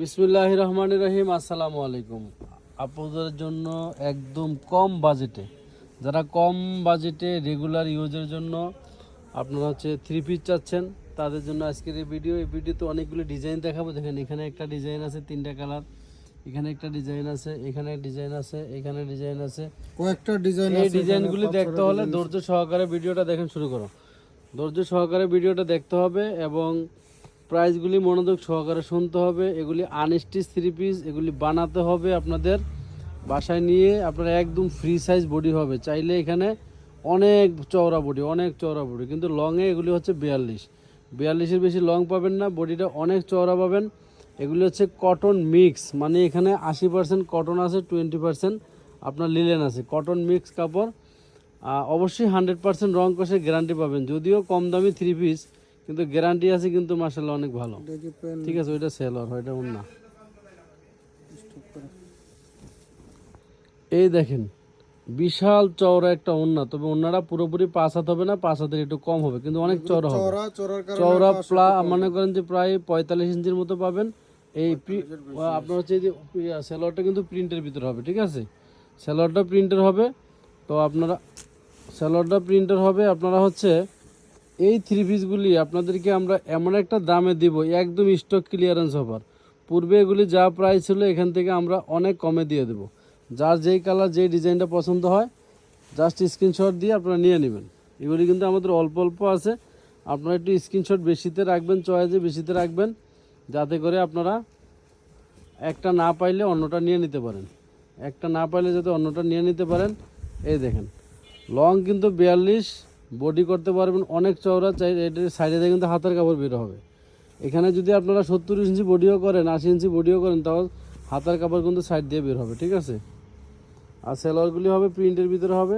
বিসমুল্লাহ রহমান রহিম আসসালামু আলাইকুম। আপনাদের জন্য একদম কম বাজেটে যারা কম বাজেটে রেগুলার ইউজের জন্য আপনারা হচ্ছে থ্রি পিস চাচ্ছেন তাদের জন্য আজকের এই ভিডিও এই ভিডিওতে অনেকগুলো ডিজাইন দেখাবো। দেখেন এখানে একটা ডিজাইন আছে তিনটা কালার এখানে একটা ডিজাইন আছে এখানে ডিজাইন আছে এখানে ডিজাইন আছে। কয়েকটা ডিজাইন এই ডিজাইনগুলি দেখতে হলে ধৈর্য সহকারে ভিডিওটা দেখেন শুরু করো। ধৈর্য সহকারে ভিডিওটা দেখতে হবে এবং প্রাইসগুলি মনোযোগ সহকারে শুনতে হবে। এগুলি আনস্টিচ থ্রি পিস এগুলি বানাতে হবে আপনাদের। বাসায় নিয়ে আপনার একদম ফ্রি সাইজ বডি হবে। চাইলে এখানে অনেক চওড়া বডি অনেক চওড়া বডি কিন্তু লংয়ে এগুলি হচ্ছে বিয়াল্লিশ। বিয়াল্লিশের বেশি লং পাবেন না বডিটা অনেক চওড়া পাবেন। এগুলি হচ্ছে কটন মিক্স মানে এখানে আশি পার্সেন্ট কটন আছে টোয়েন্টি পার্সেন্ট আপনার লিলেন আছে। কটন মিক্স কাপড় অবশ্যই হান্ড্রেড পার্সেন্ট রং কষে গ্যারান্টি পাবেন। যদিও কম দামি থ্রি পিস কিন্তু গ্যারান্টি আছে কিন্তু মাসাল্লাহ অনেক ভালো। ঠিক আছে ওইটা সেলর ওইটা অন্য এই দেখেন বিশাল চওড়া একটা ওন্না তবে ওন্নাটা পুরোপুরি পাঁচ হাত হবে না পাঁচ হাতের একটু কম হবে কিন্তু অনেক চওড়া হবে। চওড়া চওড়া প্লা মনে করেন যে প্রায় পঁয়তাল্লিশ ইঞ্চির মতো পাবেন। এই আপনার হচ্ছে যে সেলোয়ারটা কিন্তু প্রিন্টের ভিতরে হবে ঠিক আছে? সেলোয়ারটা প্রিন্টের হবে। তো আপনারা সেলোয়ারটা প্রিন্টের হবে আপনারা হচ্ছে এই থ্রি পিসগুলি আপনাদেরকে আমরা এমন একটা দামে দিব, একদম স্টক ক্লিয়ারেন্স অফার পূর্বে এগুলি যা প্রাইস ছিল, এখান থেকে আমরা অনেক কমে দিয়ে দেবো। যার যেই কালার যেই ডিজাইনটা পছন্দ হয় জাস্ট স্ক্রিনশট দিয়ে আপনারা নিয়ে নেবেন। এগুলি কিন্তু আমাদের অল্প অল্প আছে। আপনারা একটু স্ক্রিনশট বেশিতে রাখবেন চয়েসে বেশিতে রাখবেন, যাতে করে আপনারা একটা না পাইলে অন্যটা নিয়ে নিতে পারেন। একটা না পাইলে যাতে অন্যটা নিয়ে নিতে পারেন, এই দেখেন লং কিন্তু বিয়াল্লিশ বডি করতে পারবেন অনেক চওড়া, চাই এটার সাইডে দিয়ে কিন্তু হাতের কাপড় বের হবে। এখানে যদি আপনারা সত্তর ইঞ্চি বডিও করেন, আশি ইঞ্চি বডিও করেন, তাও হাতের কাপড় কিন্তু সাইড দিয়ে বের হবে, ঠিক আছে? আর সেলোয়ারগুলি হবে, প্রিন্টের ভিতরে হবে।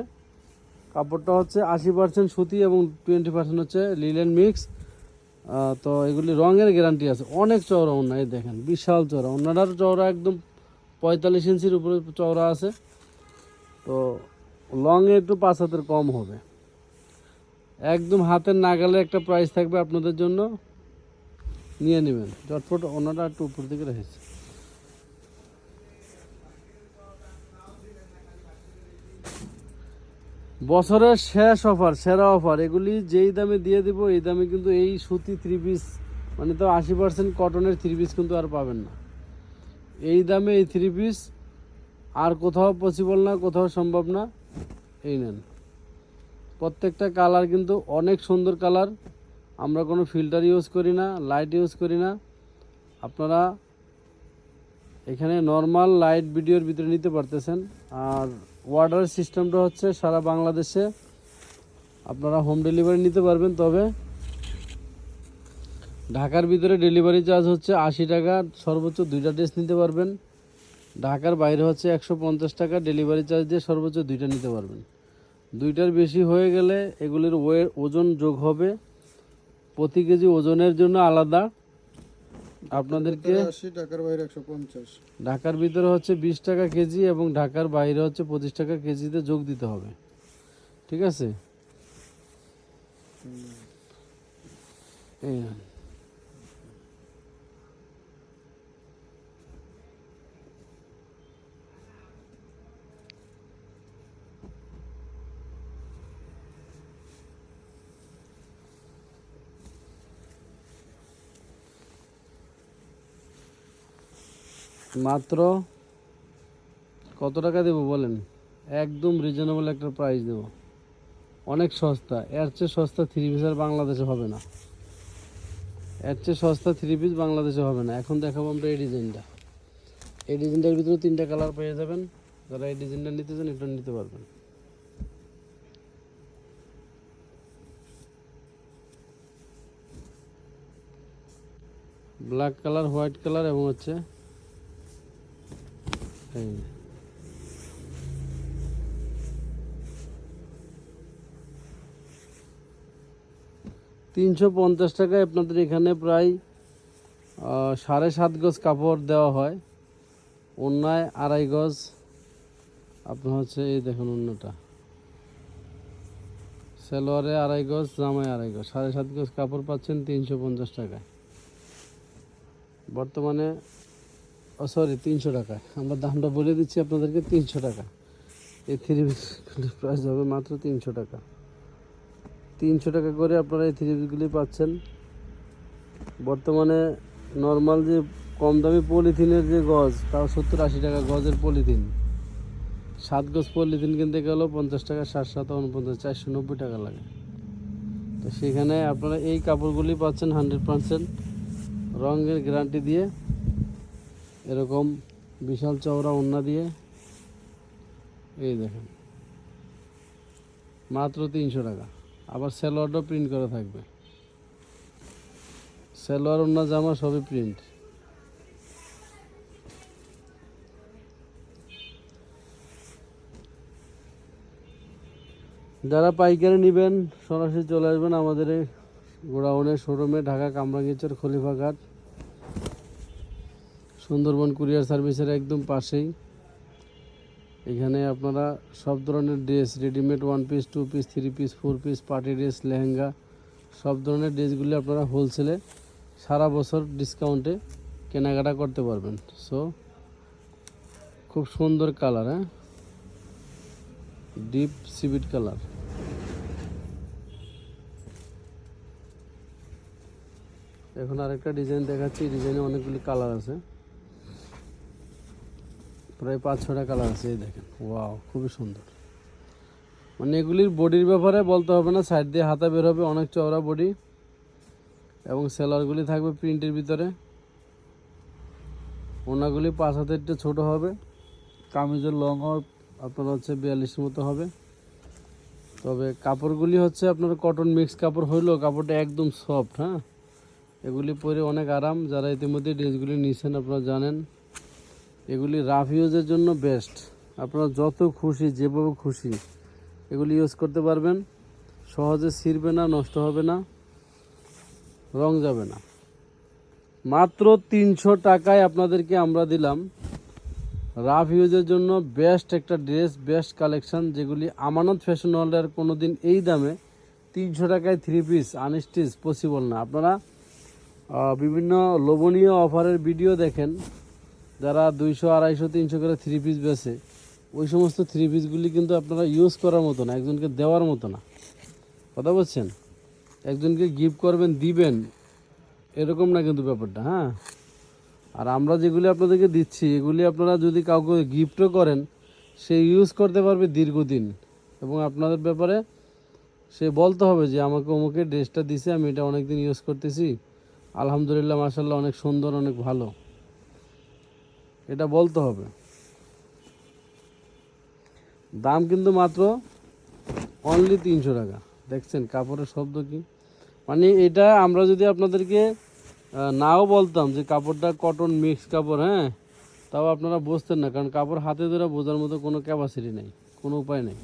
কাপড়টা হচ্ছে আশি পার্সেন্ট সুতি এবং টোয়েন্টি পার্সেন্ট হচ্ছে লিলেন মিক্স তো এগুলি রঙের গ্যারান্টি আছে। অনেক চওড়া ওনা এই দেখেন, বিশাল চওড়া। ওনাটার চওড়া একদম পঁয়তাল্লিশ ইঞ্চির উপরে চওড়া আছে। তো লংয়ে একটু পাঁচ হাতের কম হবে। একদম হাতের নাগালে একটা প্রাইস থাকবে আপনাদের জন্য। নিয়ে নেবেন। চটপট ওনাটা একটু উপর দিকে রেখেছে। বছরের শেষ অফার সেরা অফার এগুলি যেই দামে দিয়ে দিব, এই দামে কিন্তু এই সুতি থ্রি পিস মানে তো আশি পার্সেন্ট কটনের থ্রি পিস কিন্তু আর পাবেন না। এই দামে এই থ্রি পিস আর কোথাও পসিবল না, কোথাও সম্ভব না, এই নেন। প্রত্যেকটা কালার কিন্তু অনেক সুন্দর কালার। আমরা কোনো ফিল্টার ইউজ করি না, লাইট ইউজ করি না। আপনারা এখানে নর্মাল লাইট ভিডিওর ভিতরে নিতে পারতেছেন। আর অর্ডার সিস্টেমটা হচ্ছে সারা বাংলাদেশে আপনারা হোম ডেলিভারি নিতে পারবেন, তবে ঢাকার ভিতরে ডেলিভারি চার্জ হচ্ছে আশি টাকা, সর্বোচ্চ দুইটা ড্রেস নিতে পারবেন। ঢাকার বাইরে হচ্ছে একশো পঞ্চাশ টাকা, ডেলিভারি চার্জ দিয়ে সর্বোচ্চ দুইটা নিতে পারবেন। দুইটার বেশি হয়ে গেলে এগুলির ওয়ে ওজন যোগ হবে। প্রতি কেজি ওজনের জন্য আলাদা। আপনাদেরকে আশি বাইরে একশো পঞ্চাশ। ঢাকার ভিতরে হচ্ছে বিশ টাকা কেজি এবং ঢাকার বাইরে হচ্ছে পঁচিশ টাকা কেজিতে যোগ দিতে হবে। ঠিক আছে? এই মাত্র কত টাকা দেবো বলেন? একদম রিজনেবল একটা প্রাইস দেব। অনেক সস্তা। এর চেয়ে সস্তা থ্রি পিস আর বাংলাদেশে হবে না। এর চেয়ে সস্তা থ্রি পিস বাংলাদেশে হবে না। এখন দেখাবো আমরা এই ডিজাইনটা এই ডিজাইনটার ভিতরে তিনটা কালার পেয়ে যাবেন। যারা এই ডিজাইনটা নিতে চান এটা নিতে পারবেন। ব্ল্যাক কালার হোয়াইট কালার এবং হচ্ছে তিনশো পঞ্চাশ টাকায় আপনাদের এখানে প্রায় সাড়ে সাত গজ কাপড় দেওয়া হয়। অন্যায় আড়াই গজ। আপনার হচ্ছে এই দেখুন অন্যটা সালোয়ারে আড়াই গজ, জামায় আড়াই গজ। সাড়ে সাত গজ কাপড় পাচ্ছেন তিনশো পঞ্চাশ টাকায়। বর্তমানে ও সরি তিনশো টাকা। আমরা দামটা বলে দিচ্ছি আপনাদেরকে, তিনশো টাকা। এই থ্রি পিসগুলির প্রাইস হবে মাত্র তিনশো টাকা। তিনশো টাকা করে আপনারা এই থ্রি পিসগুলি পাচ্ছেন। বর্তমানে নর্মাল যে কম দামি পলিথিনের যে গজ, তাও সত্তর আশি টাকা গজের পলিথিন সাত গজ পলিথিন কিনতে গেলেও পঞ্চাশ টাকা সাত সাত, উনপঞ্চাশ, চারশো নব্বই টাকা লাগে। তো সেখানে আপনারা এই কাপড়গুলি পাচ্ছেন হান্ড্রেড পার্সেন্ট রঙের গ্যারান্টি দিয়ে এরকম বিশাল চওড়া ওন্না দিয়ে, এই দেখেন। মাত্র তিনশো টাকা। আবার সালোয়ারটাও প্রিন্ট করা থাকবে। সালোয়ার ওন্না জামা সবই প্রিন্ট যারা পাইকারি নেবেন, সরাসরি চলে আসবেন আমাদের এই গোডাউনের শোরুমে ঢাকা কামরাঙ্গিচর খলিফাঘাট। সুন্দরবন কুরিয়ার সার্ভিসের একদম পাশেই। এখানে আপনারা সব ধরনের dress readymade one piece two piece three piece four piece party dress lehenga, সব ধরনের ড্রেসগুলি আপনারা হোলসেলে সারা বছর ডিসকাউন্টে কেনাকাটা করতে পারবেন। সো খুব সুন্দর কালার হ্যাঁ? ডিপ সিভিট কালার এখন আরেকটা ডিজাইন দেখাচ্ছি ডিজাইনে অনেকগুলি কালার আছে। প্রায় পাঁচ, ছটা কালার আছে, এই দেখেন। ওয়াও খুবই সুন্দর। মানে এগুলির বডির ব্যাপারে বলতে হবে না সাইড দিয়ে হাতা বের হবে, অনেক চওড়া বডি এবং সেলারগুলি থাকবে প্রিন্টের ভিতরে। ওনাগুলি পাঁচ হাতের একটু ছোটো হবে। কামিজের লং আপনার হচ্ছে বিয়াল্লিশের মতো হবে। তবে কাপড়গুলি হচ্ছে আপনার কটন মিক্স কাপড় হইলেও কাপড়টা একদম সফট হ্যাঁ? এগুলি পরে অনেক আরাম। যারা ইতিমধ্যে ড্রেসগুলি নিয়েছেন আপনারা জানেন। এগুলি রাফ ইউজের জন্য বেস্ট আপনারা যত খুশি, যেভাবে খুশি এগুলি ইউজ করতে পারবেন। সহজে ছিঁড়বে না, নষ্ট হবে না, রং যাবে না। মাত্র তিনশো টাকায় আপনাদেরকে আমরা দিলাম রাফ ইউজের জন্য বেস্ট একটা ড্রেস বেস্ট কালেকশন যেগুলি আমানত ফ্যাশন ওয়ার্ল্ডের কোনো দিন এই দামে তিনশো টাকায় থ্রি পিস আনস্টিচ পসিবল না। আপনারা বিভিন্ন লোভনীয় অফারের ভিডিও দেখেন। যারা দুইশো, আড়াইশো, তিনশো করে থ্রি পিস বেছে ওই সমস্ত থ্রি পিসগুলি কিন্তু আপনারা ইউজ করার মতো না, একজনকে দেওয়ার মতো না। কথা বলছেন? একজনকে গিফট করবেন, দিবেন, এরকম না কিন্তু ব্যাপারটা হ্যাঁ? আর আমরা যেগুলি আপনাদেরকে দিচ্ছি, এগুলি আপনারা যদি কাউকে গিফটও করেন, সে ইউজ করতে পারবে দীর্ঘদিন। এবং আপনাদের ব্যাপারে সে বলতে হবে যে, আমাকে অমুকে ড্রেসটা দিছে, আমি এটা অনেকদিন ইউজ করতেছি। আলহামদুলিল্লাহ মাসাল্লাহ অনেক সুন্দর, অনেক ভালো। এটা বলতে হবে। দাম কিন্তু মাত্র অনলি তিনশো টাকা। দেখছেন, কাপড়ের শব্দ কি? মানে এটা আমরা যদি আপনাদেরকে নাও বলতাম যে কাপড়টা কটন মিক্স কাপড় হ্যাঁ? তাও আপনারা বুঝতেন না, কারণ কাপড় হাতে ধরে বোঝার মতো কোনো ক্যাপাসিটি নেই, কোনো উপায় নেই।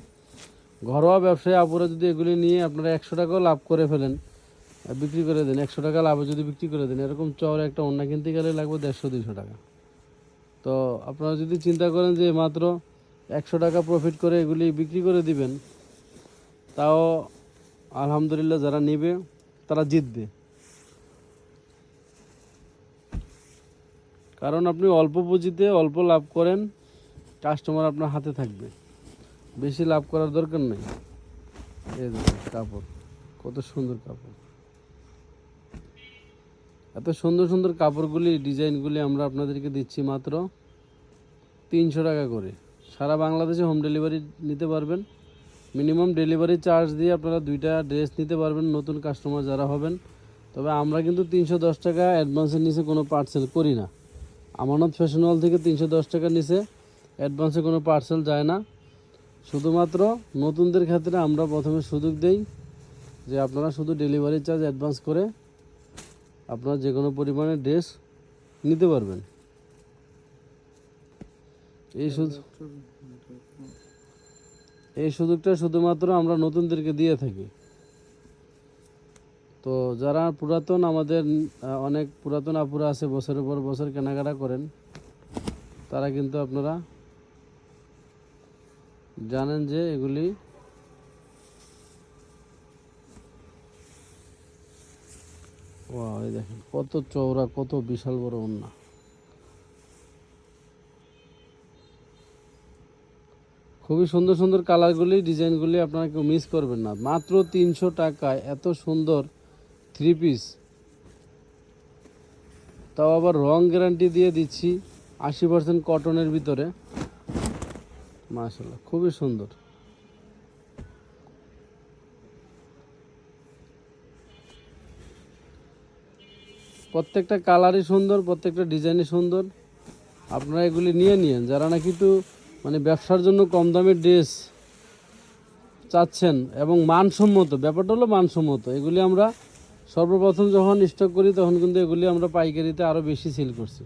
ঘরোয়া ব্যবসায়ী আপুরা যদি এগুলি নিয়ে আপনারা একশো টাকাও লাভ করে ফেলেন বিক্রি করে দেন, একশো টাকা লাভে যদি বিক্রি করে দেন, এরকম চওড়া একটা অন্য কিনতে গেলে লাগবে দেড়শো দুশো টাকা। তো আপনারা যদি চিন্তা করেন যে মাত্র একশো টাকা প্রফিট করে এগুলি বিক্রি করে দিবেন, তাও আলহামদুলিল্লাহ যারা নেবে, তারা জিতবে। কারণ আপনি অল্প পুঁজিতে অল্প লাভ করেন কাস্টমার আপনার হাতে থাকবে। বেশি লাভ করার দরকার নেই। এই কাপড়, কত সুন্দর কাপড়। এত সুন্দর সুন্দর কাপড়গুলি, ডিজাইনগুলি আমরা আপনাদেরকে দিচ্ছি মাত্র তিনশো টাকা করে। সারা বাংলাদেশে হোম ডেলিভারি নিতে পারবেন। মিনিমাম ডেলিভারি চার্জ দিয়ে আপনারা দুইটা ড্রেস নিতে পারবেন, নতুন কাস্টমার যারা হবেন। তবে আমরা কিন্তু তিনশো দশ টাকা অ্যাডভান্সের নিচে কোনো পার্সেল করি না। আমানত ফ্যাশন হল থেকে তিনশো দশ টাকার নিচে অ্যাডভান্সে কোনো পার্সেল যায় না। শুধুমাত্র নতুনদের ক্ষেত্রে আমরা প্রথমে সুযোগ দেই যে আপনারা শুধু ডেলিভারি চার্জ অ্যাডভান্স করে আপনারা যে কোনো পরিমাণে ড্রেস নিতে পারবেন। এই সুযোগ এই সুযোগটা শুধুমাত্র আমরা নতুনদেরকে দিয়ে থাকি। তো যারা পুরাতন, আমাদের অনেক পুরাতন আপুরা আছে, বছরের পর বছর কেনাকাটা করেন, তারা কিন্তু আপনারা জানেন যে এগুলি দেখেন, কত চওড়া, কত বিশাল বড় ওন্না খুবই সুন্দর সুন্দর কালারগুলি, ডিজাইনগুলি আপনারা কেউ মিস করবেন না। মাত্র তিনশো টাকায়, এত সুন্দর থ্রি পিস তাও আবার রং গ্যারান্টি দিয়ে দিচ্ছি, আশি পার্সেন্ট কটনের ভিতরে। মাসাল্লাহ খুবই সুন্দর। প্রত্যেকটা কালারই সুন্দর, প্রত্যেকটা ডিজাইনই সুন্দর। আপনারা এগুলি নিয়ে নিন যারা নাকি একটু মানে ব্যবসার জন্য কম দামের ড্রেস চাচ্ছেন এবং মানসম্মত, ব্যাপারটা হলো মানসম্মত, এগুলি আমরা সর্বপ্রথম যখন স্টক করি, তখন কিন্তু এগুলি আমরা পাইকারিতে আরও বেশি সেল করছি।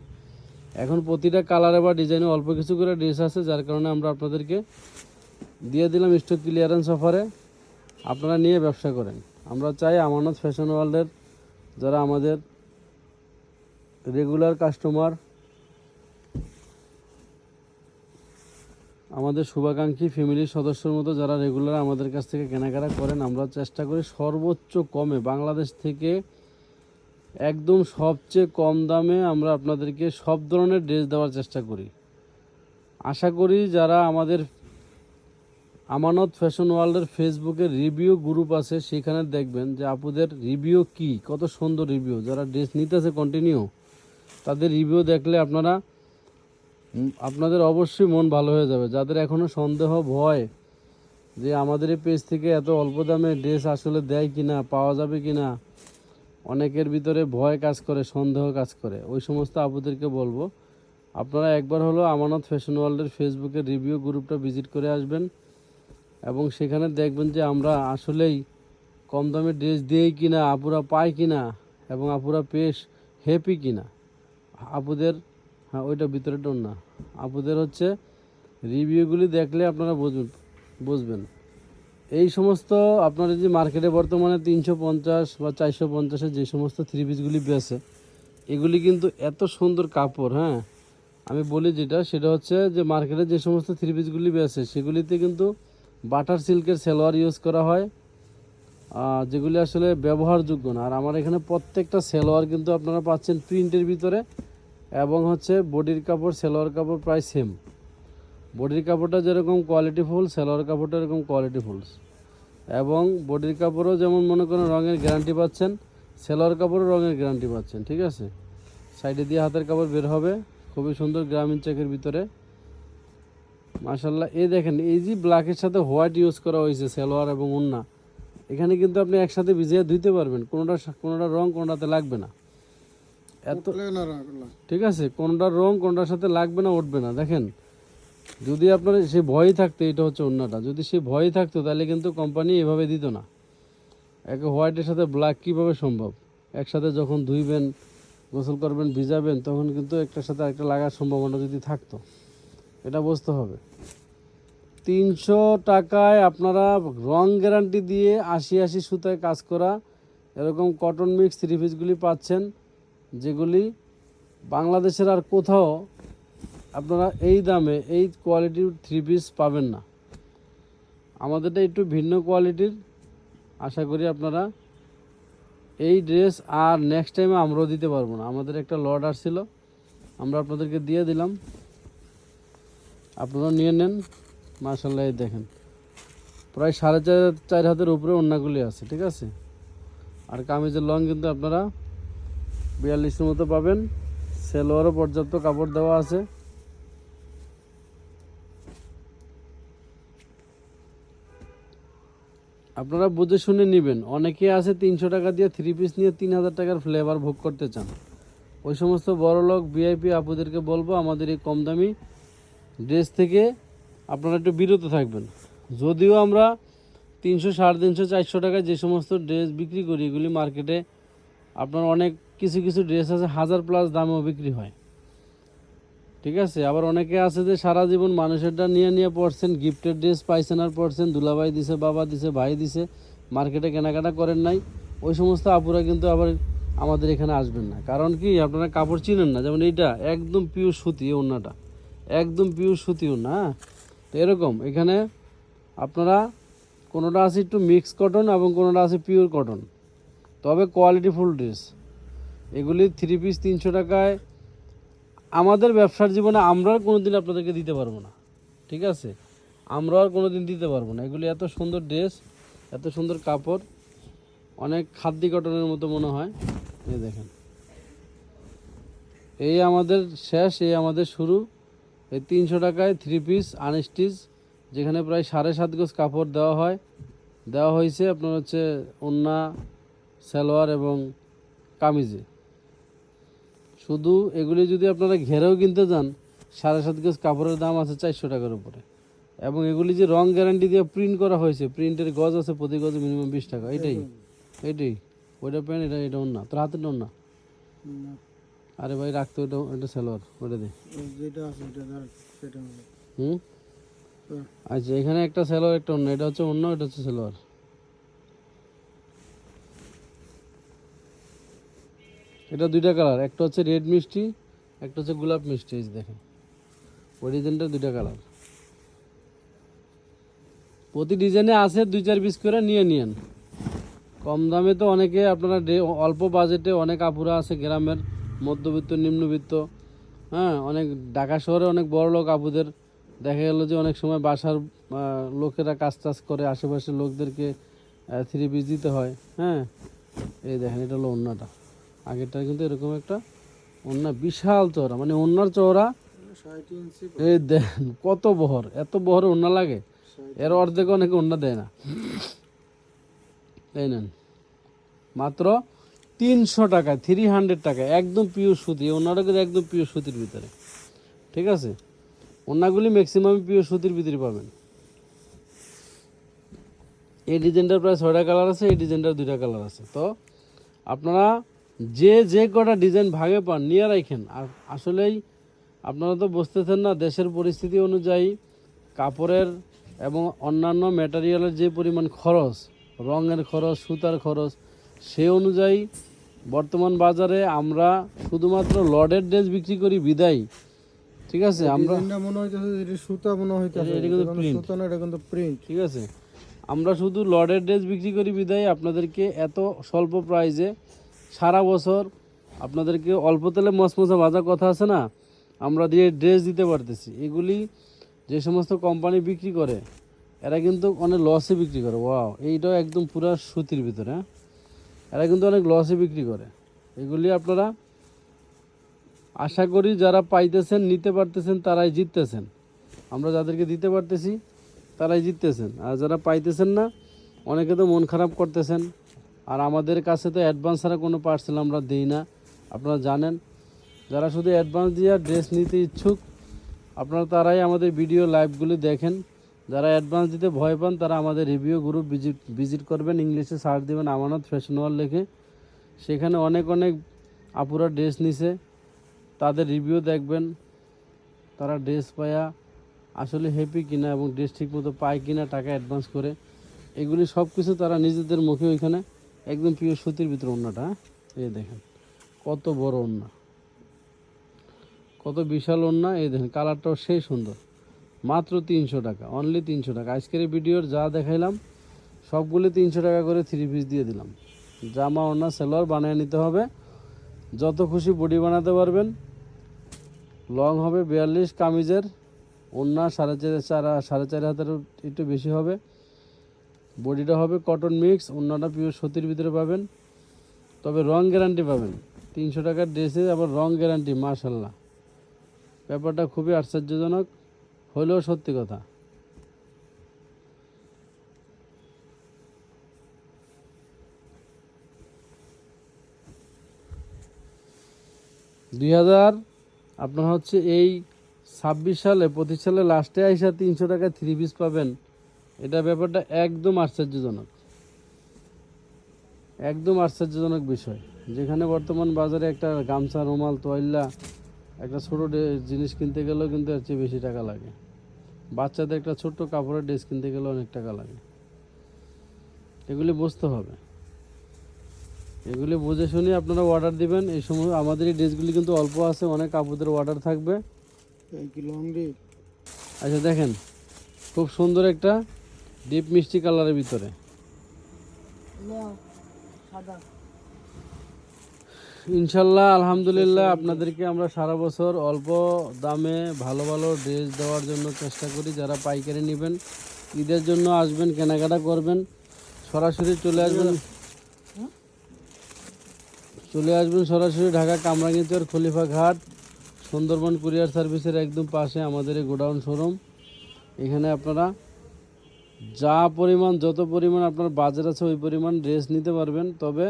এখন প্রতিটা কালারে বা ডিজাইনে অল্প কিছু করে ড্রেস আছে, যার কারণে আমরা আপনাদেরকে দিয়ে দিলাম স্টক ক্লিয়ারেন্স অফারে আপনারা নিয়ে ব্যবসা করেন। আমরা চাই আমানত ফ্যাশন ওয়ার্ল্ডের যারা আমাদের রেগুলার কাস্টমার আমাদের শুভাকাঙ্ক্ষী ফ্যামিলির সদস্যর মতো যারা রেগুলার আমাদের কাছ থেকে কেনাকাটা করেন, আমরা চেষ্টা করি সর্বোচ্চ কমে, বাংলাদেশ থেকে একদম সবচেয়ে কম দামে আমরা আপনাদেরকে সব ধরনের ড্রেস দেওয়ার চেষ্টা করি। আশা করি যারা আমাদের আমানত ফ্যাশন ওয়ার্ল্ডের ফেসবুকে রিভিউ গ্রুপ আছে, সেখানে দেখবেন যে আপুদের রিভিউ কি, কত সুন্দর রিভিউ যারা ড্রেস নিতেছে কন্টিনিউ তাদের রিভিউ দেখলে আপনারা আপনাদের অবশ্যই মন ভালো হয়ে যাবে। যাদের এখনও সন্দেহ, ভয় যে আমাদের এই পেজ থেকে এত অল্প দামে ড্রেস আসলে দেয় কি না পাওয়া যাবে কি না অনেকের ভিতরে ভয় কাজ করে, সন্দেহ কাজ করে। ওই সমস্ত আপুদেরকে বলব, আপনারা একবার হলো আমানত ফ্যাশন ওয়ার্ল্ডের ফেসবুকের রিভিউ গ্রুপটা ভিজিট করে আসবেন এবং সেখানে দেখবেন যে আমরা আসলেই কম দামে ড্রেস দিই কিনা, আপুরা পায় কিনা এবং আপুরা পেশ হ্যাপি কিনা। আপুদের হ্যাঁ ওইটা ভিতরে টোন না। আপুদের হচ্ছে রিভিউগুলি দেখলে আপনারা বুঝবেন বুঝবেন। এই সমস্ত আপনারা যে মার্কেটে বর্তমানে তিনশো পঞ্চাশ বা চারশো পঞ্চাশের যে সমস্ত থ্রি পিসগুলি বেছে এগুলি কিন্তু এত সুন্দর কাপড় হ্যাঁ? আমি বলি যেটা, সেটা হচ্ছে যে মার্কেটে যে সমস্ত থ্রি পিসগুলি বেছে সেগুলিতে কিন্তু বাটার সিল্কের সেলোয়ার ইউজ করা হয় যেগুলি আসলে ব্যবহারযোগ্য না। আর আমার এখানে প্রত্যেকটা সেলোয়ার কিন্তু আপনারা পাচ্ছেন প্রিন্টের ভিতরে। এবং হচ্ছে বডির কাপড়, সেলোয়ার কাপড় প্রায় সেম বডির কাপড়টা যেরকম কোয়ালিটি ফুল সেলোয়ার কাপড়টা এরকম কোয়ালিটি ফুল এবং বডির কাপড়ও যেমন মনে করেন রঙের গ্যারান্টি পাচ্ছেন, সেলোয়ার কাপড়ও রঙের গ্যারান্টি পাচ্ছেন, ঠিক আছে? সাইডে দিয়ে হাতের কাপড় বের হবে, খুবই সুন্দর গ্রামীণ চেকের ভিতরে। মাশাল্লাহ এই দেখেন, এই যে ব্ল্যাকের সাথে হোয়াইট ইউজ করা হয়েছে সেলোয়ার এবং ওন্না এখানে কিন্তু আপনি একসাথে ভিজিয়ে ধুইতে পারবেন, কোনোটা কোনোটা রং, কোনোটাতে লাগবে না। এত ঠিক আছে কোনটার রং কোনটার সাথে লাগবে না উঠবে না। দেখেন যদি আপনার সে ভয় থাকতো এটা হচ্ছে অন্যটা। যদি সে ভয় থাকতো তাহলে কিন্তু কোম্পানি এভাবে দিত না। একে হোয়াইটের সাথে ব্ল্যাক কীভাবে সম্ভব? একসাথে যখন ধুইবেন গোসল করবেন ভিজাবেন তখন কিন্তু একটার সাথে একটা লাগার সম্ভাবনা যদি থাকতো এটা বুঝতে হবে। তিনশো টাকায় আপনারা রং গ্যারান্টি দিয়ে আশি আশি সুতায় কাজ করা এরকম কটন মিক্স থ্রি পিসগুলি পাচ্ছেন। যেগুলি বাংলাদেশের আর কোথাও আপনারা এই দামে এই কোয়ালিটির থ্রি পিস পাবেন না। আমাদেরটা একটু ভিন্ন কোয়ালিটির। আশা করি আপনারা এই ড্রেস আর নেক্সট টাইমে আমরাও দিতে পারব না। আমাদের একটা লট আসছিল, আমরা আপনাদেরকে দিয়ে দিলাম। আপনারা নিয়ে নেন। মার্শাল্লাহ দেখেন। প্রায় সাড়ে চার চার হাতের উপরে অন্যগুলি আছে, ঠিক আছে? আর কামিজের লং কিন্তু আপনারা বিয়াল্লিশের মতো পাবেন। সেলোয়ারও পর্যাপ্ত কাপড় দেওয়া আছে। আপনারা বুঝে শুনে নেবেন অনেকে আছে তিনশো টাকা দিয়ে থ্রি পিস নিয়ে তিন হাজার টাকার ফ্লেভার ভোগ করতে চান। ওই সমস্ত বড় লোক ভিআইপি আপুদেরকে বলব, আমাদের এই কম দামি ড্রেস থেকে আপনারা একটু বিরত থাকবেন। যদিও আমরা তিনশো, সাড়ে তিনশো, চারশো টাকায় যে সমস্ত ড্রেস বিক্রি করি, এগুলি মার্কেটে আপনার অনেক কিছু কিছু ড্রেস আছে, হাজার প্লাস দামেও বিক্রি হয়। ঠিক আছে? আবার অনেকে আছে যে সারা জীবন মানুষেরটা নিয়ে নিয়ে পড়ছেন গিফটের ড্রেস পাইছেন আর পড়ছেন, দুলাভাই দিছে, বাবা দিছে, ভাই দিছে মার্কেটে কেনাকাটা করেন নাই, ওই সমস্ত আপুরা কিন্তু আবার আমাদের এখানে আসবেন না। কারণ কি? আপনারা কাপড় চিনেন না, যেমন এইটা, একদম পিওর সুতি এই ওড়নাটা। একদম পিওর সুতি ওড়না হ্যাঁ? তো এরকম, এখানে আপনারা, কোনোটা আছে একটু মিক্স কটন এবং কোনোটা আছে পিওর কটন তবে কোয়ালিটিফুল ড্রেস এগুলি থ্রি পিস তিনশো টাকায়। আমাদের ব্যবসার জীবনে আমরা আর কোনো দিন আপনাদেরকে দিতে পারব না। ঠিক আছে? আমরা আর কোনো দিন দিতে পারব না। এগুলি এত সুন্দর ড্রেস এত সুন্দর কাপড়, অনেক খাদ্য কটনের মতো মনে হয়। এই দেখেন। এই আমাদের শেষ, এই আমাদের শুরু। এই তিনশো টাকায় থ্রি পিস আনস্টিচ যেখানে প্রায় সাড়ে সাত গোজ কাপড় দেওয়া হয়। দেওয়া হয়েছে আপনার হচ্ছে ওন্না সালোয়ার এবং কামিজে। শুধু এগুলি যদি আপনারা ঘেরেও কিনতে যান সাড়ে সাত গজ কাপড়ের দাম আছে চারশো টাকার উপরে। এবং এগুলি যে রং গ্যারান্টি দিয়ে প্রিন্ট করা হয়েছে প্রিন্টের গজ আছে প্রতি গজে মিনিমাম বিশ টাকা। এটাই এটাই। ওইটা প্যান্ট এটা এটা অন্য তোর হাতের অন্য না, আরে ভাই রাখতো এটা এটা সালোয়ার ওটা দে। হুম? হ্যাঁ। আচ্ছা এখানে একটা সালোয়ার একটা অন্য এটা হচ্ছে অন্য এটা হচ্ছে সালোয়ার। এটা দুইটা কালার, একটা হচ্ছে রেড মিষ্টি, একটা হচ্ছে গোলাপ মিষ্টি, এই দেখেন। ওই ডিজাইনটা দুইটা কালার। প্রতি ডিজাইনে আছে দুই চার পিস করে, নিয়ে নিয়েন। কম দামে তো অনেকে আপনারা অল্প বাজেটে অনেক আপুরা আছে গ্রামের, মধ্যবিত্ত, নিম্নবিত্ত হ্যাঁ অনেক ঢাকা শহরে অনেক বড় লোক আপুদের। দেখা গেল যে অনেক সময় বাসার লোকেরা কাজ টাজ করে, আশেপাশের লোকদেরকে থ্রি পিস দিতে হয় হ্যাঁ। এই দেখেন, এটা হলো অন্যটা আগেরটা কিন্তু এরকম একটা অন্য বিশাল চওড়া মানে অন্যার চওড়া এই দেখেন কত বহর এত বহরে অন্য লাগে। এর অর্ধেক অনেকে অন্য দেয় না। এই নেন মাত্র তিনশো টাকা থ্রি হান্ড্রেড টাকা একদম পিওর সুতি ওনারা কিন্তু একদম পিওর সুতির ভিতরে। ঠিক আছে? ওনাগুলি ম্যাক্সিমাম পিওর সুতির ভিতরে পাবেন। এই ডিজাইনটার প্রায় ছয়টা কালার আছে এই ডিজাইনটার দুইটা কালার আছে। তো আপনারা যে যে কটা ডিজাইন ভাগে পান নিয়ে রাখেন আর আসলেই আপনারা তো বুঝতেছেন না দেশের পরিস্থিতি অনুযায়ী কাপড়ের এবং অন্যান্য ম্যাটেরিয়ালের যে পরিমাণ খরচ রঙের খরচ সুতার খরচ সে অনুযায়ী বর্তমান বাজারে আমরা শুধুমাত্র লডের ড্রেস বিক্রি করি বিদায়। ঠিক আছে? আমরা মনে হইতেছে যে এটা সুতা মনে হইতেছে। এটা কিন্তু এটা সুতা না এটা কিন্তু প্রিন্ট ঠিক আছে? আমরা শুধু লডের ড্রেস বিক্রি করি বিদায়। আপনাদেরকে এত স্বল্প প্রাইজে সারা বছর আপনাদেরকে অল্প তেলে মশমশা ভাজার কথা আছে না, আমরা দিয়ে ড্রেস দিতে পারতেছি। এগুলি যে সমস্ত কোম্পানি বিক্রি করে, এরা কিন্তু অনেক লসে বিক্রি করে। ওয়াও এইটাও একদম পুরা সুতির ভিতরে হ্যাঁ? এরা কিন্তু অনেক লসে বিক্রি করে। এগুলি আপনারা আশা করি যারা পাইতেছেন, নিতে পারতেছেন, তারাই জিততেছেন। আমরা যাদেরকে দিতে পারতেছি, তারাই জিততেছেন। আর যারা পাইতেছেন না, অনেকে তো মন খারাপ করতেছেন। আর আমাদের কাছে তো অ্যাডভান্স ছাড়া কোনো পার্সেল আমরা দিই না। আপনারা জানেন, যারা শুধু অ্যাডভান্স দিয়ে ড্রেস নিতে ইচ্ছুক, আপনারা তারাই আমাদের ভিডিও লাইভগুলি দেখেন। যারা অ্যাডভান্স দিতে ভয় পান, তারা আমাদের রিভিউ গ্রুপ ভিজিট ভিজিট করবেন, ইংলিশে সার্চ দেবেন আমানত ফ্যাশন ওয়াল লিখে। সেখানে অনেক অনেক আপুরা ড্রেস নিছে, তাদের রিভিউ দেখবেন, তারা ড্রেস পায়া আসলে হ্যাপি কিনা এবং ড্রেস ঠিক মতো পায় কিনা টাকা অ্যাডভান্স করে। এগুলি সব কিছু তারা নিজেদের মুখে ওইখানে একদম প্রিয় সুতির ভিতরে ওন্নাটা এই দেখেন, কত বড় ওন্না কত বিশাল ওন্না এই দেখেন, কালারটাও সেই সুন্দর। মাত্র তিনশো টাকা অনলি তিনশো টাকা। আজকের ভিডিওর যা দেখাইলাম, সবগুলি তিনশো টাকা করে থ্রি পিস দিয়ে দিলাম। জামা ওন্না সেলোয়ার বানিয়ে নিতে হবে। যত খুশি বডি বানাতে পারবেন। লং হবে বিয়াল্লিশ, কামিজের। ওন্না সাড়ে চার চার, সাড়ে চার হাতের একটু বেশি হবে। বডিটা হবে কটন মিক্স অন্যটা পিওর সুতির ভিতরে পাবেন। তবে রং গ্যারান্টি পাবেন। তিনশো টাকার ড্রেসে আবার রং গ্যারান্টি মার্শাল্লাহ ব্যাপারটা খুবই আশ্চর্যজনক, হলেও সত্যি কথা। দুই হাজার, আপনার হচ্ছে এই ছাব্বিশ সালে, পঁচিশ সালে লাস্টে আইসা তিনশো টাকা থ্রি পিস পাবেন। এটা ব্যাপারটা একদম আশ্চর্যজনক। একদম আশ্চর্যজনক বিষয়। যেখানে বর্তমান বাজারে একটা গামছা রুমাল তোয়াল্লা একটা ছোটো জিনিস কিনতে গেলেও কিন্তু এর চেয়ে বেশি টাকা লাগে। বাচ্চাদের একটা ছোট্ট কাপড়ের ড্রেস কিনতে গেলেও অনেক টাকা লাগে। এগুলি বুঝতে হবে। এগুলি বুঝে শুনে আপনারা অর্ডার দিবেন। এই সময় আমাদের এই ড্রেসগুলি কিন্তু অল্প আছে অনেক কাপড়দের অর্ডার থাকবে। আচ্ছা দেখেন। খুব সুন্দর একটা ডিপ মিষ্টি কালারের ভিতরে? ইনশাল্লাহ আলহামদুলিল্লাহ আপনাদেরকে আমরা সারা বছর অল্প দামে ভালো ভালো ড্রেস দেওয়ার জন্য চেষ্টা করি যারা পাইকারি নেবেন ঈদের জন্য আসবেন কেনাকাটা করবেন সরাসরি চলে আসবেন। চলে আসবেন সরাসরি ঢাকা কামরাঙ্গীচর খলিফা ঘাট সুন্দরবন কুরিয়ার সার্ভিসের একদম পাশে আমাদের এই গোডাউন শোরুম। এখানে আপনারা যা পরিমাণ, যত পরিমাণ আপনার বাজার আছে, ওই পরিমাণ ড্রেস নিতে পারবেন। তবে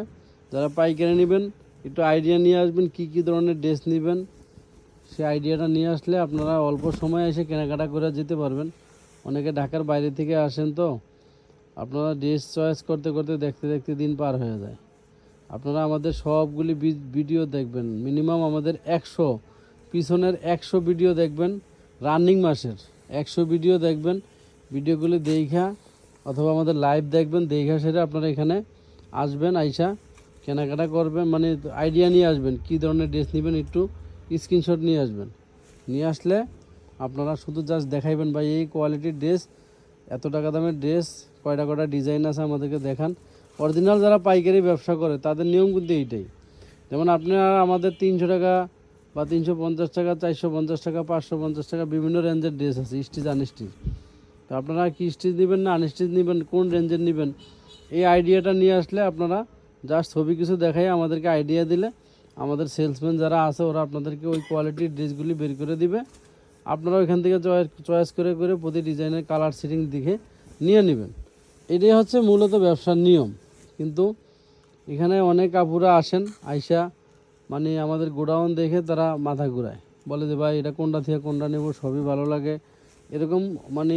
যারা পাইকারি নেবেন, একটু আইডিয়া নিয়ে আসবেন, কি কি ধরনের ড্রেস নেবেন। সেই আইডিয়াটা নিয়ে আসলে আপনারা অল্প সময় এসে কেনাকাটা করে যেতে পারবেন। অনেকে ঢাকার বাইরে থেকে আসেন তো, আপনারা ড্রেস চয়েস করতে করতে, দেখতে দেখতে দিন পার হয়ে যায়। আপনারা আমাদের সবগুলি ভিডিও দেখবেন। মিনিমাম আমাদের একশো, পিছনের একশো ভিডিও দেখবেন। রানিং মাসের একশো ভিডিও দেখবেন। ভিডিওগুলি দেখা অথবা আমাদের লাইভ দেখবেন, দেখা সেটা আপনারা এখানে আসবেন, আইসা কেনাকাটা করবেন মানে আইডিয়া নিয়ে আসবেন, কী ধরনের ড্রেস নেবেন একটু স্ক্রিনশট নিয়ে আসবেন। নিয়ে আসলে আপনারা শুধু জাস্ট দেখাইবেন, ভাই, এই কোয়ালিটির ড্রেস এত টাকা দামের ড্রেস কয়টা কয়টা ডিজাইন আছে আমাদেরকে দেখান। অরিজিনাল যারা পাইকারি ব্যবসা করে, তাদের নিয়ম কিন্তু এইটাই। যেমন আপনারা আমাদের তিনশো টাকা বা তিনশো পঞ্চাশ টাকা, চারশো পঞ্চাশ টাকা, পাঁচশো পঞ্চাশ টাকা বিভিন্ন রেঞ্জের ড্রেস আছে স্টিচ আনস্টিচ আপনারা কি স্টিচ নেবেন না আনস্টিচ নেবেন, কোন রেঞ্জের নেবেন, এই আইডিয়াটা নিয়ে আসলে আপনারা জাস্ট ছবি কিছু দেখাই, আমাদেরকে আইডিয়া দিলে। আমাদের সেলসম্যান যারা আছে, ওরা আপনাদেরকে ওই কোয়ালিটির ড্রেসগুলি বের করে দিবে। আপনারা ওইখান থেকে চয়েস করে করে প্রতি ডিজাইনের কালার সিটিং দেখে নিয়ে নেবেন। এটাই হচ্ছে মূলত ব্যবসার নিয়ম। কিন্তু এখানে অনেক আপুরা আসেন, আইসা মানে আমাদের গোডাউন দেখে তারা মাথা ঘুরায়। বলে যে, ভাই, এটা কোনটা থেকে কোনটা নেব? সবই ভালো লাগে। এরকম মানে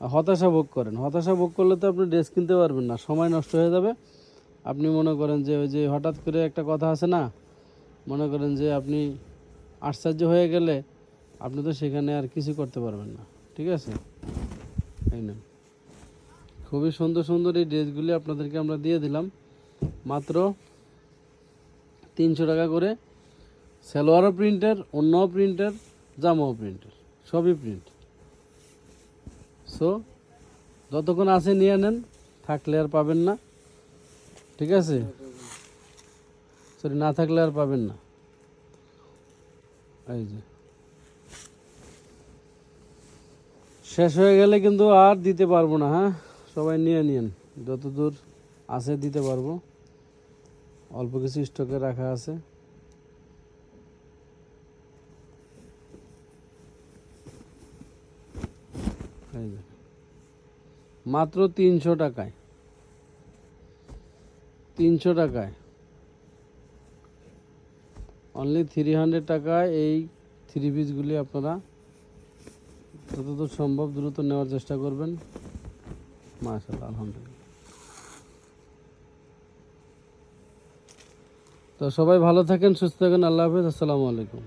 হতাশা ভোগ করেন। হতাশা ভোগ করলে তো আপনি ড্রেস কিনতে পারবেন না, সময় নষ্ট হয়ে যাবে। আপনি মনে করেন যে ওই যে হঠাৎ করে একটা কথা আছে না, মনে করেন যে আপনি আশ্চর্য হয়ে গেলে আপনি তো সেখানে আর কিছু করতে পারবেন না, ঠিক আছে? এই না খুবই সুন্দর সুন্দর এই ড্রেসগুলি আপনাদেরকে আমরা দিয়ে দিলাম। মাত্র তিনশো টাকা করে, সালোয়ারও প্রিন্টের অন্যও প্রিন্টের জামাও প্রিন্টের সবই প্রিন্ট সো যতক্ষণ আছে নিয়ে নেন, থাকলে আর পাবেন না। ঠিক আছে? সরি না থাকলে আর পাবেন না। এই যে। শেষ হয়ে গেলে কিন্তু আর দিতে পারব না হ্যাঁ? সবাই নিয়ে নিন। যতদূর আছে দিতে পারব। অল্প কিছু স্টকে রাখা আছে এই যে। মাত্র তিনশো টাকায়। তিনশো টাকায়। অনলি থ্রি হান্ড্রেড টাকায় এই থ্রি পিসগুলি আপনারা যতদূর সম্ভব দ্রুত নেওয়ার চেষ্টা করবেন। মাশাল্লাহ আলহামদুলিল্লাহ। তো সবাই ভালো থাকেন, সুস্থ থাকেন, আল্লাহ হাফেজ, আসসালামু আলাইকুম।